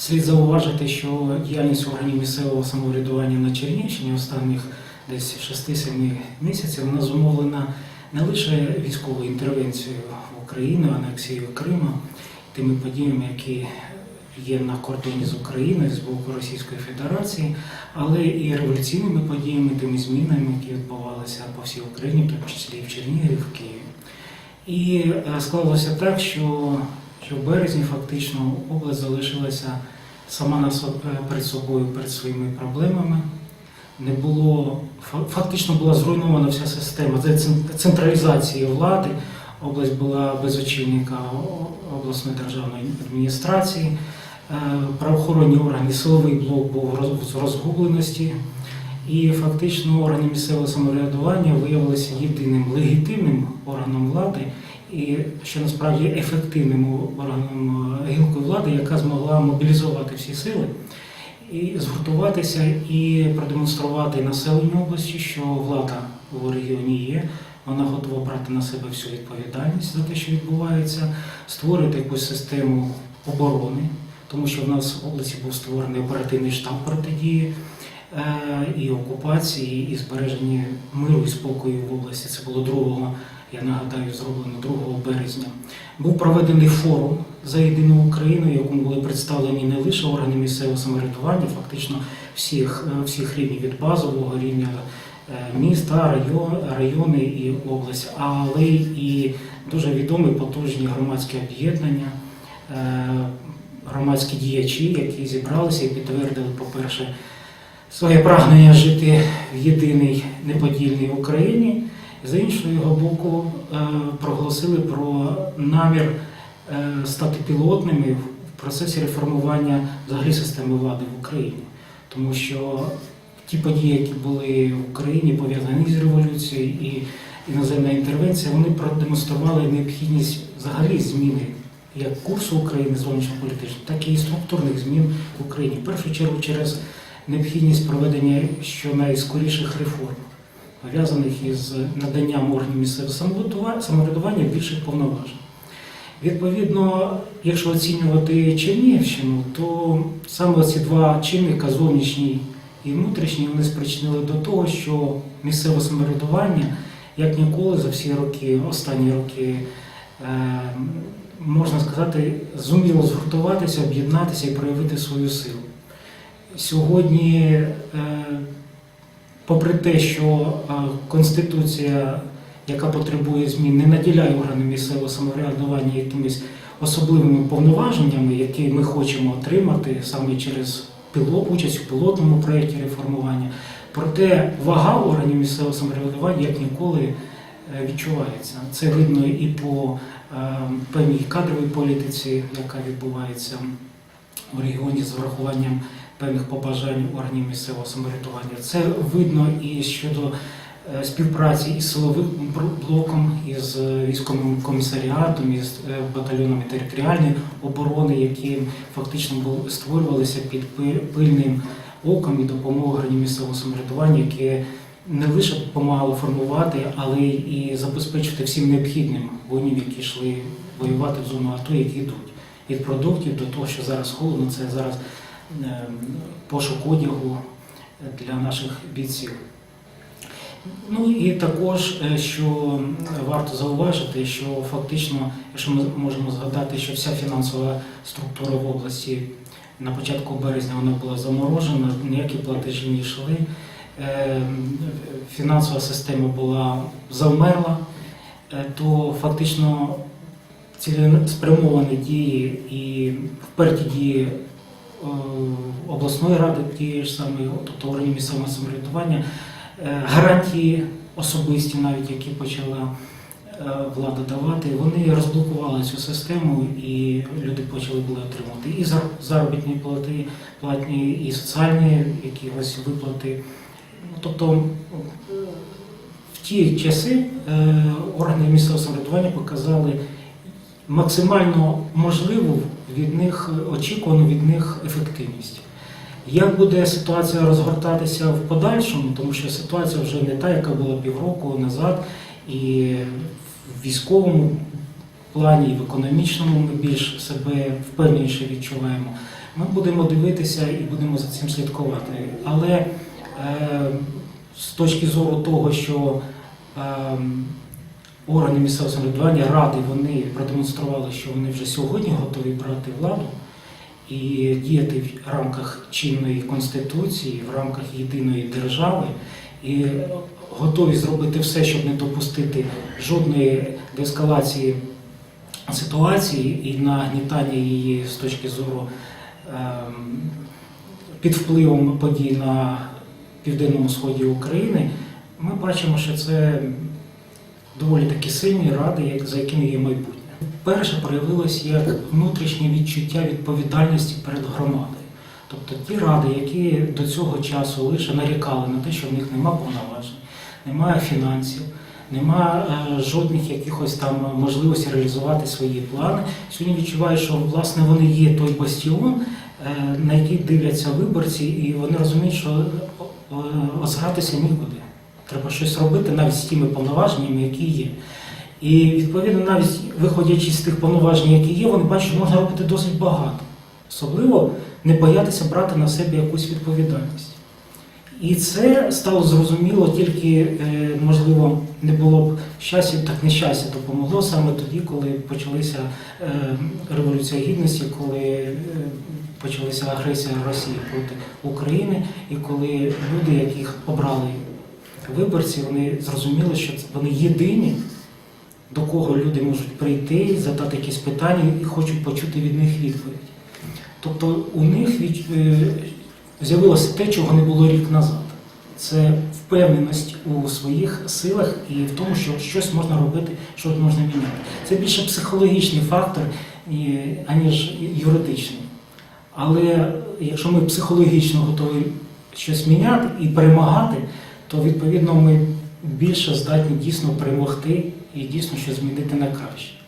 Слід зауважити, що діяльність органів місцевого самоврядування на Чернігівщині останніх десь 6-7 місяців вона зумовлена не лише військовою інтервенцією в Україну, анексією Криму, тими подіями, які є на кордоні з Україною з боку Російської Федерації, але і революційними подіями, тими змінами, які відбувалися по всій Україні, в тому числі і в Чернігові, в Києві. І е, склалося так, що, що в березні фактично область залишилася сама е, перед собою, перед своїми проблемами. Не було фактично була зруйнована вся система централізації влади. Область була без очільника обласної державної адміністрації. Е, Правоохоронні органи, силовий блок був в розгубленості. І фактично органи місцевого самоврядування виявилися єдиним легітимним органом влади і що насправді ефективним органом е, гілкою влади, яка змогла мобілізувати всі сили і згуртуватися і продемонструвати населенню області, що влада в регіоні є. Вона готова брати на себе всю відповідальність за те, що відбувається, створити якусь систему оборони, тому що в нас в області був створений оперативний штаб протидії і окупації, і збереження миру і спокою в області. Це було 2, я нагадаю, зроблено 2 березня. Був проведений форум за єдину Україну, якому були представлені не лише органи місцевого самоврядування, фактично всіх, е, всіх рівнів від базового рівня е, міста, район, райони і область, але і дуже відомі потужні громадські об'єднання, е, громадські діячі, які зібралися і підтвердили, по-перше, своє прагнення жити в єдиній неподільній Україні. З іншого боку, е, проголосили про намір е, стати пілотними в процесі реформування взагалі системи влади в Україні. Тому що ті події, які були в Україні, пов'язані з революцією і іноземна інтервенція, вони продемонстрували необхідність взагалі зміни як курсу України зовнішньополітичного, так і структурних змін в Україні. В першу чергу через необхідність проведення щонайскоріших реформ, пов'язаних із наданням органів місцевого самоврядування більших повноважень. Відповідно, якщо оцінювати Чернігівщину, то саме ці два чинника, зовнішній і внутрішній, вони спричинили до того, що місцеве самоврядування, як ніколи за всі роки, останні роки, е, можна сказати, зуміло згуртуватися, об'єднатися і проявити свою силу. Сьогодні, е, попри те, що е, Конституція, яка потребує змін, не наділяє органи місцевого самоврядування якимись особливими повноваженнями, які ми хочемо отримати саме через пілот, участь у пілотному проєкті реформування. Проте вага органів місцевого самоврядування як ніколи е, відчувається. Це видно і по певній кадровій політиці, яка відбувається в регіоні з врахуванням певних побажань органів місцевого самоврядування. Це видно і щодо е, співпраці із силовим блоком, із е, військовим комісаріатом, із е, батальйонами територіальної оборони, які фактично створювалися під пильним оком і допомогою органів місцевого самоврядування, яке не лише допомагало формувати, але і забезпечити всім необхідним воїнів, які йшли воювати в зону АТО, які йдуть від продуктів до того, що зараз холодно, це зараз пошук одягу для наших бійців. Ну і також, е, що варто зауважити, що фактично, якщо ми можемо згадати, що вся фінансова структура в області на початку березня вона була заморожена, ніякі платежі не йшли, е, фінансова система була завмерла, е, то фактично цілеспрямовані дії і вперті дії обласної ради тієї ж самої, тобто органів місцевого самоврядування, е, гарантії особисті, навіть які почала е, влада давати, вони розблокували цю систему і люди почали були отримувати і заробітні плати, платні, і соціальні якісь виплати. Ну, Тобто в ті часи е, органи місцевого самоврядування показали максимально можливу від них очікувану від них ефективність. Як буде ситуація розгортатися в подальшому, тому що ситуація вже не та, яка була півроку назад, і в військовому плані, і в економічному ми більш себе впевненіше відчуваємо. Ми будемо дивитися і будемо за цим слідкувати. Але е, з точки зору того, що е, органи місцевого самоврядування, ради, вони продемонстрували, що вони вже сьогодні готові брати владу і діяти в рамках чинної конституції, в рамках єдиної держави, і готові зробити все, щоб не допустити жодної деескалації ситуації і нагнітання її з точки зору ем, під впливом подій на південному сході України, ми бачимо, що це доволі такі сильні ради, як, за якими є майбутнє. Перше проявилось як внутрішнє відчуття відповідальності перед громадою. Тобто ті ради, які до цього часу лише нарікали на те, що в них немає повноважень, немає фінансів, немає е, жодних якихось там можливостей реалізувати свої плани, сьогодні відчувають, що власне вони є той бастіон, е, на який дивляться виборці, і вони розуміють, що е, озгратися нікуди. Треба щось робити навіть з тими повноваженнями, які є. І відповідно, навіть виходячи з тих повноважень, які є, вони бачать, що можна робити досить багато. Особливо не боятися брати на себе якусь відповідальність. І це стало зрозуміло тільки, е, можливо, не було б щастя, так нещастя допомогло саме тоді, коли почалася е, революція гідності, коли е, почалася агресія Росії проти України, і коли люди, яких обрали виборці, вони зрозуміли, що вони єдині, до кого люди можуть прийти, задати якісь питання і хочуть почути від них відповідь. Тобто у них від, е, з'явилося те, чого не було рік назад. Це впевненість у своїх силах і в тому, що щось можна робити, щось можна міняти. Це більше психологічний фактор, аніж юридичний. Але якщо ми психологічно готові щось міняти і перемагати, то відповідно ми більше здатні дійсно перемогти і дійсно щось змінити на краще.